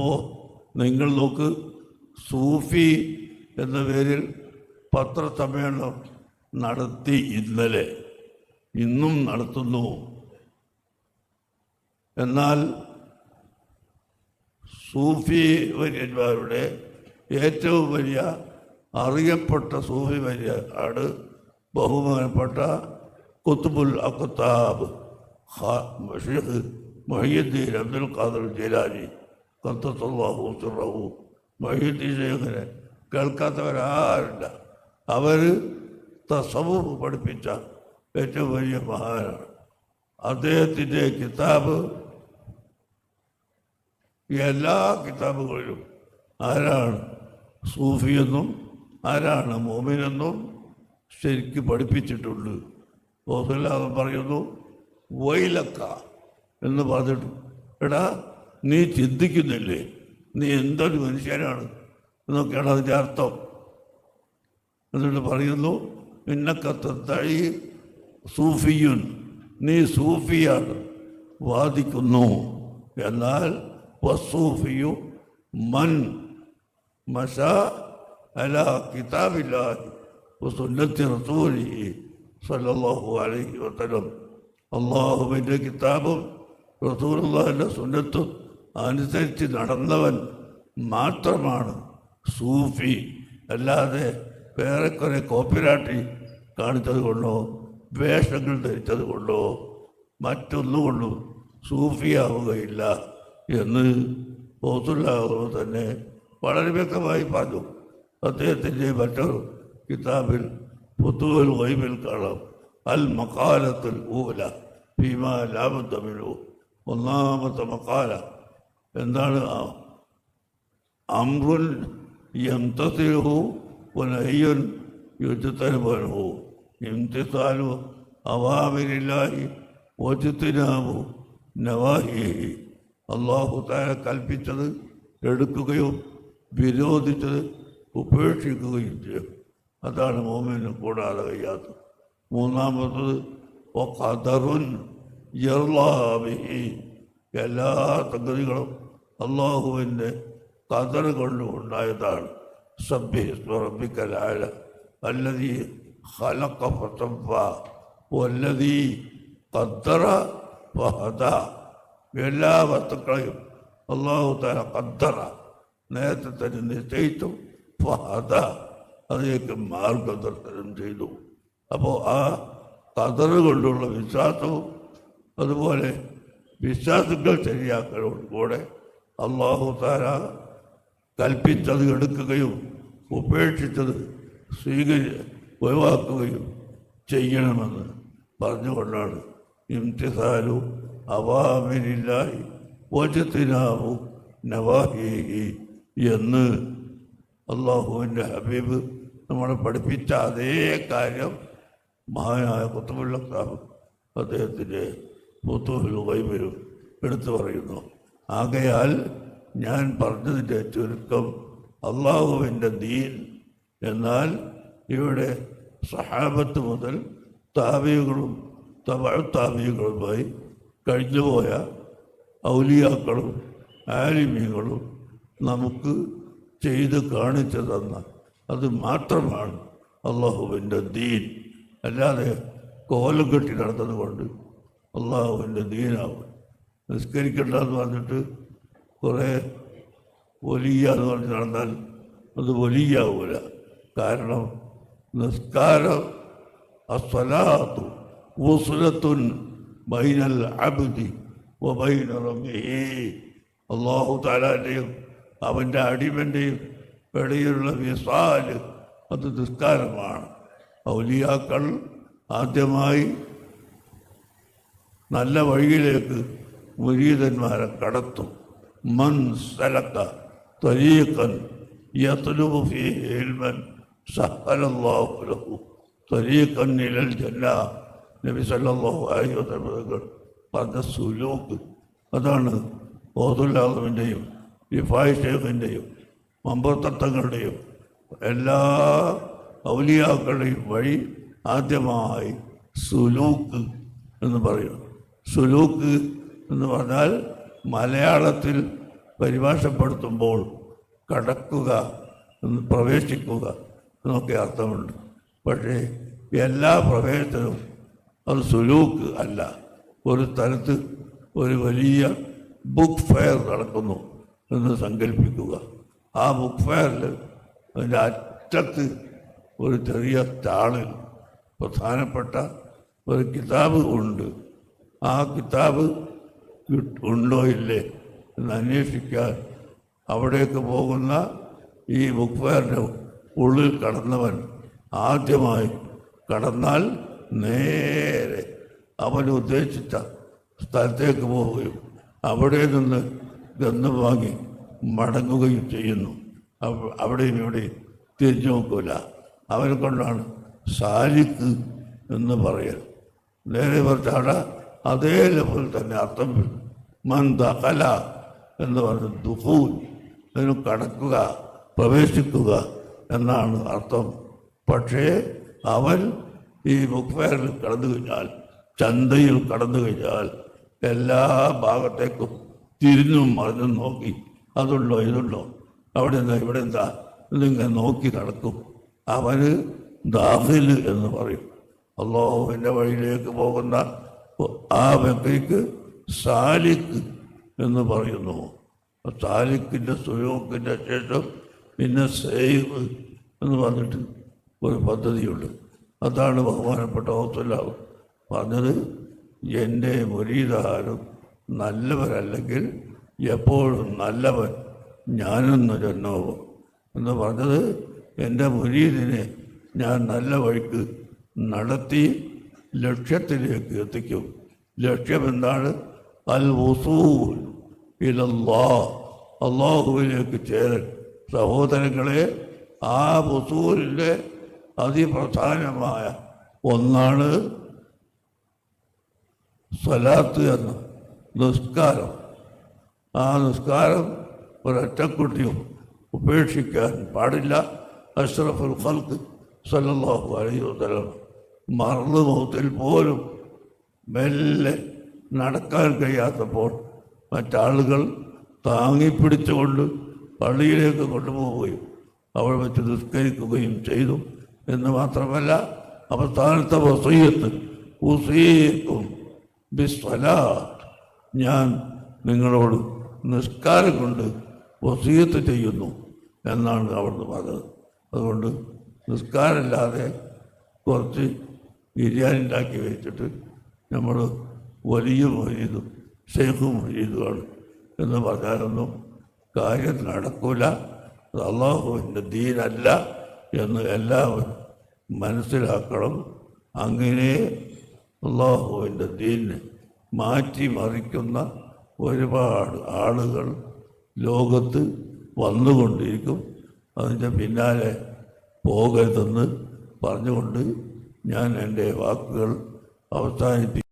അപ്പോൾ നിങ്ങൾ നോക്ക് സൂഫി എന്ന പേരിൽ പത്രസമ്മേളനം നടത്തി ഇന്നലെ. ഇന്നും നടത്തുന്നു. എന്നാൽ സൂഫി വര്യന്മാരുടെ ഏറ്റവും വലിയ അറിയപ്പെട്ട സൂഫി വര്യ ആണ് ബഹുമാനപ്പെട്ട കുത്തുബുൽ അഖത്താബ് ഷെയ്ഖ് മൊഹീദ്ദീൻ അബ്ദുൽ ഖാദർ ജലാനി കത്തത്തല്ലാഹു സിറഹു മൊഹീദ്ദീൻ ഷെയ്ഖിനെ കേൾക്കാത്തവരാരില്ല അവർ തസവുഫ് പഠിപ്പിച്ച ഏറ്റവും വലിയ മഹാനാണ്. അദ്ദേഹത്തിന്റെ കിതാബ് എല്ലാ കിതാബുകളിലും ആരാണ് സൂഫിയെന്നും ആരാണ് മോമിനെന്നും ശരിക്ക് പഠിപ്പിച്ചിട്ടുണ്ട്. ഓസല്ലാതെ പറയുന്നു വൈലക്ക എന്ന് പറഞ്ഞിട്ട് എടാ നീ ചിന്തിക്കുന്നില്ലേ? നീ എന്തൊരു മനുഷ്യനാണ് എന്നൊക്കെയാണ് അതിന്റെ അർത്ഥം. എന്നിട്ട് പറയുന്നു ഇന്നക്കത്തഴി സൂഫിയുൻ നീ സൂഫിയാണ് വാദിക്കുന്നു. എന്നാൽ വസൂഫിയു മൻ മഷ അല കിതാബില്ലാഹി സുന്നത്തി റസൂലി സല്ലല്ലാഹു അലൈഹി വസല്ലം. അള്ളാഹുവിന്റെ കിതാബും റസൂലുള്ളാഹിന്റെ സുന്നത്തും അനുസരിച്ച് നടന്നവൻ മാത്രമാണ് സൂഫി. അല്ലാതെ വേറെ കുറെ കോപ്പിരാട്ടി കാണിച്ചത് കൊണ്ടോ വേഷങ്ങൾ ധരിച്ചത് കൊണ്ടോ മറ്റൊന്നുകൊണ്ടും സൂഫിയാവുകയില്ല എന്ന് ഓസുല്ലാഹു തന്നെ വളരെ വ്യക്തമായി പറഞ്ഞു. അദ്ദേഹത്തിന്റെ മറ്റൊരു കിതാബിൽ പുത്തുവൽ വൈബിൽ കാണാം. അൽ മക്കാലത്തിൽ ഊല ഭീമ ലാഭത്തമിഴു ഒന്നാമത്തെ മക്കാല എന്താണ് അമ്രുൻ യംതസിഹു വനയ്യുൻ യുജത്തനുബനഹു ഇംതിസാലു അവാമിരില്ലാഹി വജുത്തിനാമു നവാഹിഹി. അള്ളാഹു താര കൽപ്പിച്ചത് എടുക്കുകയും വിരോധിച്ചത് ഉപേക്ഷിക്കുകയും ചെയ്യും. അതാണ് മോമിന് കൂടാതെ കഴിയാത്തത് മൂന്നാമത്തത് ഒ കതറുൻ യർലാബിഹി എല്ലാ സംഗതികളും അള്ളാഹുവിന്റെ കതർ കൊണ്ട് ഉണ്ടായതാണ് സഭ്യസ്മറപ്പിക്കലായ അല്ലതി ഹലക്ക ഫസഫ വല്ലതി കത്തറ ഫഹദ. എല്ലാ വസ്തുക്കളെയും അള്ളാഹു താല കത്തറ നേരത്തെ തന്നെ നിശ്ചയിച്ചു ഫഹദ അതിലേക്ക് മാർഗദർശനം ചെയ്തു. അപ്പോൾ ആ കതറ് കൊണ്ടുള്ള വിശ്വാസവും അതുപോലെ വിശ്വാസങ്ങൾ ശരിയാക്കലോട് കൂടെ അള്ളാഹു താര കൽപ്പിച്ചത് എടുക്കുകയും ഉപേക്ഷിച്ചത് സ്വീകരി ഒഴിവാക്കുകയും ചെയ്യണമെന്ന് പറഞ്ഞുകൊണ്ടാണ് ഇംതിസാലു അവാമിനില്ലായി ഓജത്തിനാവു നവാഹി എന്ന് അള്ളാഹുവിന്റെ ഹബീബ് നമ്മളെ പഠിപ്പിച്ച അതേ കാര്യം മഹാനായ കുത്തമുള്ള സാബ് അദ്ദേഹത്തിന്റെ പുത്തുഹിൽ വൈബിലും എടുത്തു പറയുന്നു. ആകയാൽ ഞാൻ പറഞ്ഞതിന്റെ ചുരുക്കം അള്ളാഹുവിന്റെ ദീൻ എന്നാൽ ഇവിടെ സഹാബത്ത് മുതൽ താപികളും താപികളുമായി കഴിഞ്ഞുപോയ ഔലിയാക്കളും ആലിമ്യങ്ങളും നമുക്ക് ചെയ്ത് കാണിച്ചു തന്ന അത് മാത്രമാണ് അള്ളാഹുവിന്റെ ദീൻ. അല്ലാതെ കോലം കെട്ടി നടന്നത് കൊണ്ട് അള്ളാഹുവിന്റെ ദീനാവും. നിസ്കരിക്കണ്ടെന്ന് പറഞ്ഞിട്ട് കുറേ വലിയ എന്ന് പറഞ്ഞ് നടന്നാൽ അത് വലിയാവൂല. കാരണം നിസ്കാരം അസ്വലാത്തു ഉസുലത്തുൻ ബൈനൽ അബ്ദി വബൈന റബ്ബിഹി അള്ളാഹു താലാന്റെയും അവന്റെ അടിമന്റെയും ഇടയിലുള്ള വിസാൽ അത് നിസ്കാരമാണ്. ഔലിയാക്കൾ ആദ്യമായി നല്ല വഴിയിലേക്ക് മുരീതന്മാരെ കടത്തും. മൻ സലക്ക ത്വരീഖൻ യത്ലുബു ഫീഹി ഇൽമൻ സഹലല്ലാഹു ലഹു. നബി സല്ലല്ലാഹു അലൈഹി പറഞ്ഞ സുലൂക്ക്. അതാണ് ഓതുല്ലാദമിന്റെയും റിഫായ് ഷേഖിന്റെയും മമ്പത്തങ്ങളുടെയും എല്ലാ ഔലിയാക്കളുടെയും വഴി ആദ്യമായി സുലൂക്ക് എന്ന് പറയും സുലൂക്ക് എന്ന് പറഞ്ഞാൽ മലയാളത്തിൽ പരിഭാഷപ്പെടുത്തുമ്പോൾ കടക്കുക എന്ന് പ്രവേശിക്കുക എന്നൊക്കെ അർത്ഥമുണ്ട്. പക്ഷേ എല്ലാ പ്രവേശനവും അത് സുലൂക്ക് അല്ല. ഒരു സ്ഥലത്ത് ഒരു വലിയ ബുക്ക് ഫെയർ നടക്കുന്നു എന്ന് സങ്കല്പിക്കുക. ആ ബുക്ക് ഫെയറിൽ അതിന്റെ അറ്റത്ത് ഒരു ചെറിയ താളിൽ പ്രധാനപ്പെട്ട ഒരു കിതാബ് ഉണ്ട്. ആ കിതാബ് ഉണ്ടോ ഇല്ലേ എന്ന് അന്വേഷിക്കാൻ അവിടേക്ക് പോകുന്ന ഈ ബുക്ക് ഫെയറിന്റെ ഉള്ളിൽ കടന്നവൻ ആദ്യമായി കടന്നാൽ നേരെ അവൻ ഉദ്ദേശിച്ച സ്ഥലത്തേക്ക് പോവുകയും അവിടെ നിന്ന് ഗന്ധം വാങ്ങി മടങ്ങുകയും ചെയ്യുന്നു. അവിടെ അവിടെയും ഇവിടെയും തിരിഞ്ഞു നോക്കൂല. അവനെ കൊണ്ടാണ് സാലിക്ക് എന്ന് പറയൽ. നേരെ മറിച്ചാണ് അതേ ലെവൽ തന്നെ അർത്ഥം ദഖല എന്ന് പറഞ്ഞ ദുഹൂൽ അതിന് കടക്കുക പ്രവേശിക്കുക എന്നാണ് അർത്ഥം. പക്ഷേ അവൻ ഈ മുഖ്ഫയറിൽ കടന്നു കഴിഞ്ഞാൽ ചന്തയിൽ കടന്നു കഴിഞ്ഞാൽ എല്ലാ ഭാഗത്തേക്കും തിരിഞ്ഞും മറിഞ്ഞും നോക്കി അതുണ്ടോ ഇതുണ്ടോ? അവിടെ എന്താ ഇവിടെ എന്താ എന്നിങ്ങനെ നോക്കി നടക്കും. അവന് ദാഹിൽ എന്ന് പറയും. അള്ളാഹുവിന്റെ വഴിയിലേക്ക് പോകുന്ന ആ വ്യക്തിക്ക് സാലിക്ക് എന്ന് പറയുന്നു. സാലിക്കിന്റെ സുയോക്കിന്റെ ശേഷം പിന്നെ സേവ് എന്ന് പറഞ്ഞിട്ട് ഒരു പദ്ധതിയുണ്ട്. അതാണ് ബഹുമാനപ്പെട്ട ഹോസ്വല്ലാവ് പറഞ്ഞത്. എന്റെ മുരീതാരും നല്ലവരല്ലെങ്കിൽ എപ്പോഴും നല്ലവൻ ഞാനെന്ന് ജന്മവും എന്ന് പറഞ്ഞത്. എന്റെ മുരീദിനെ ഞാൻ നല്ല വഴിക്ക് നടത്തി ലക്ഷ്യത്തിലേക്ക് എത്തിക്കും ലക്ഷ്യം എന്താണ് അൽ വസൂൽ ഇലല്ലാ. അള്ളാഹുവിലേക്ക് ചേരൽ. സഹോദരങ്ങളെ ആ വസൂലിന്റെ അതിപ്രധാനമായ ഒന്നാണ് സ്വലാത്ത് എന്ന നിസ്കാരം. ആ നിസ്കാരം ഒരൊറ്റക്കുട്ടിയും ഉപേക്ഷിക്കാൻ പാടില്ല. അഷ്റഫുൽ ഖൽക്ക് സല്ലല്ലാഹു അലൈഹി വസല്ലം. മറന്നു മുഖത്തിൽ പോലും മെല്ലെ നടക്കാൻ കഴിയാത്തപ്പോൾ മറ്റാളുകൾ താങ്ങിപ്പിടിച്ചുകൊണ്ട് പള്ളിയിലേക്ക് കൊണ്ടുപോവുകയും അവിടെ വെച്ച് നിസ്കരിക്കുകയും ചെയ്തു. എന്ന് മാത്രമല്ല അവസാനത്തെ വസീയത്ത് ഉസീക്കും ബിസ്വലാത്ത് ഞാൻ നിങ്ങളോട് നിസ്കാരം കൊണ്ട് വസീയത്ത് ചെയ്യുന്നു എന്നാണ് അവിടുന്ന് പറഞ്ഞത്. അതുകൊണ്ട് നിസ്കാരമില്ലാതെ കുറച്ച് ബിരിയാണി ഉണ്ടാക്കി വെച്ചിട്ട് നമ്മൾ വലിയ മൊയ്തും ഷെയ്ഖ് മൊയ്തുമാണ് എന്ന് പറഞ്ഞാലൊന്നും കാര്യം നടക്കൂല. അത് അള്ളാഹുവിന്റെ ദീനല്ല എന്ന് എല്ലാവരും മനസ്സിലാക്കണം. അങ്ങനെ അള്ളാഹുവിന്റെ മാറ്റി മറിക്കുന്ന ഒരുപാട് ആളുകൾ ലോകത്ത് വന്നുകൊണ്ടിരിക്കും. അതിന്റെ പിന്നാലെ പോകരുതെന്ന് പറഞ്ഞുകൊണ്ട് ഞാൻ എന്റെ വാക്കുകൾ അവസാനിപ്പിക്കും